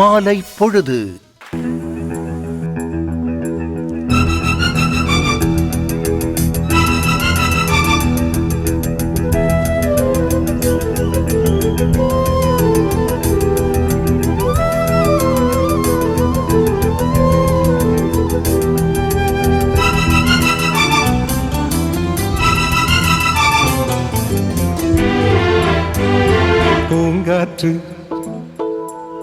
மாலை பொழுது. பூங்காற்று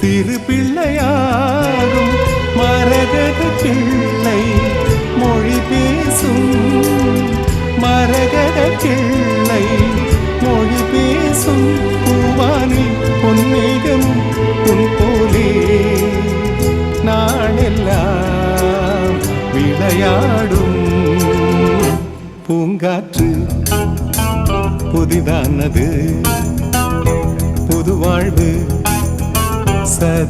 சிறு பிள்ளையாகும். மரகத பிள்ளை மொழி பேசும். மரகத பிள்ளை மொழி பேசும். பூவானில் பொன்மேகமும் உன் போலே. நாளெல்லாம் விளையாடும். பூங்காற்று புதிதானது.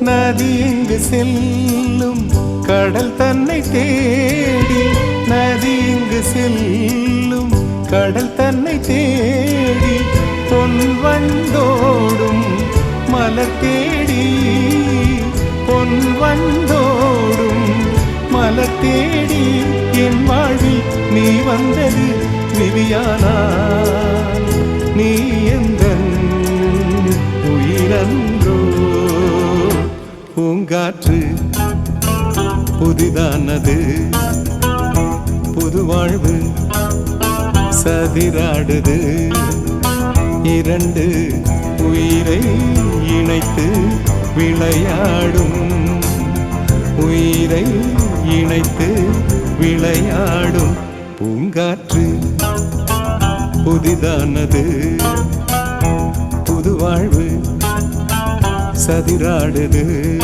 நதி எங்கு செல்லும் கடல் தன்னை தேடி. நதி எங்கு செல்லும் கடல் தன்னை தேடி. கண்டோடும் மல தேடி என் வாழ்வில் நீ வந்தது விவியானா நீ எந்த உயிரன்றோ பூங்காற்று புதிதானது. புது வாழ்வு சதிராடுது. இரண்டு உயிரை இணைத்து விளையாடும் உயிரை இணைத்து விளையாடும் பூங்காற்று. புதிதானது. புது வாழ்வு சதிராடுது.